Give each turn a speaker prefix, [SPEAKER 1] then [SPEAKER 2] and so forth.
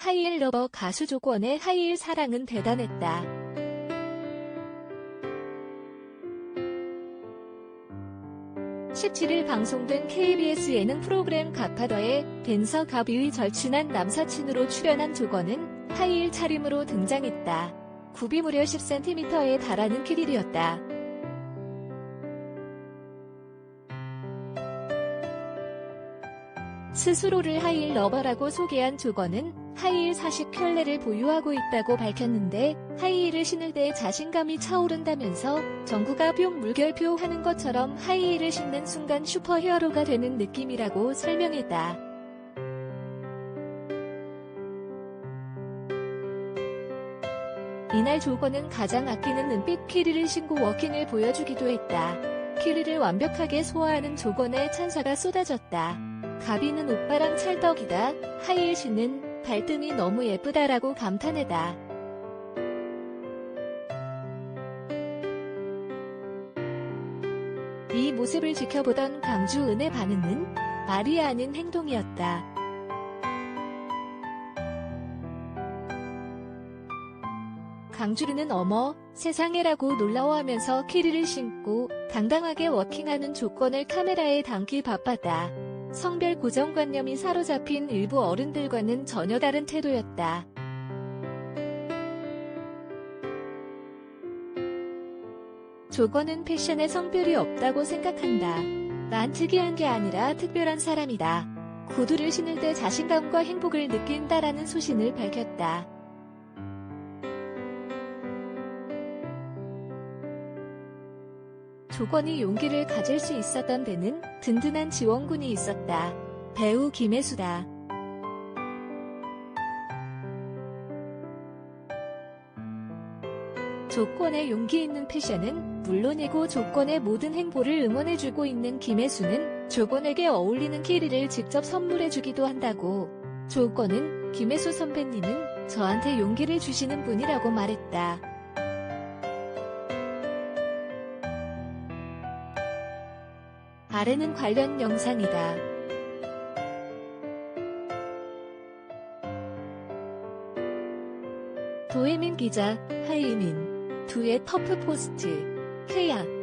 [SPEAKER 1] 하이힐 러버 가수 조건의 하이힐 사랑은 대단했다. (17일) 방송된 KBS 예능 프로그램 가파더의 댄서 가비의 절친한 남사친으로 출연한 조건은 하이힐 차림으로 등장했다. 굽이 무려 10cm에 달하는 길이었다. 스스로를 하이힐 러버라고 소개한 조건은 하이힐 40켤레를 보유하고 있다고 밝혔는데 하이힐을 신을 때 자신감이 차오른다면서 정구가 뿅 물결표 하는 것처럼 하이힐을 신는 순간 슈퍼히어로가 되는 느낌이라고 설명했다. 이날 조건은 가장 아끼는 은빛 키리를 신고 워킹을 보여주기도 했다. 키리를 완벽하게 소화하는 조건의 찬사가 쏟아졌다. 가비는 오빠랑 찰떡이다. 하이힐 신는 발등이 너무 예쁘다라고 감탄했다. 이 모습을 지켜보던 강주 은의 반응은 말이 아닌 행동이었다. 강주르는 어머 세상에라고 놀라워하면서 키리를 신고 당당하게 워킹하는 조건을 카메라에 담기 바빴다. 성별 고정관념이 사로잡힌 일부 어른들과는 전혀 다른 태도였다. 조건은 패션에 성별이 없다고 생각한다. 난 특이한 게 아니라 특별한 사람이다. 구두를 신을 때 자신감과 행복을 느낀다라는 소신을 밝혔다. 조건이 용기를 가질 수 있었던 데는 든든한 지원군이 있었다. 배우 김혜수다. 조건의 용기 있는 패션은 물론이고 조건의 모든 행보를 응원해주고 있는 김혜수는 조건에게 어울리는 키리를 직접 선물해주기도 한다고. 조건은 김혜수 선배님은 저한테 용기를 주시는 분이라고 말했다. 아래는 관련 영상이다. 도혜민 기자, 하이민, 두의 퍼프 포스트, 크야.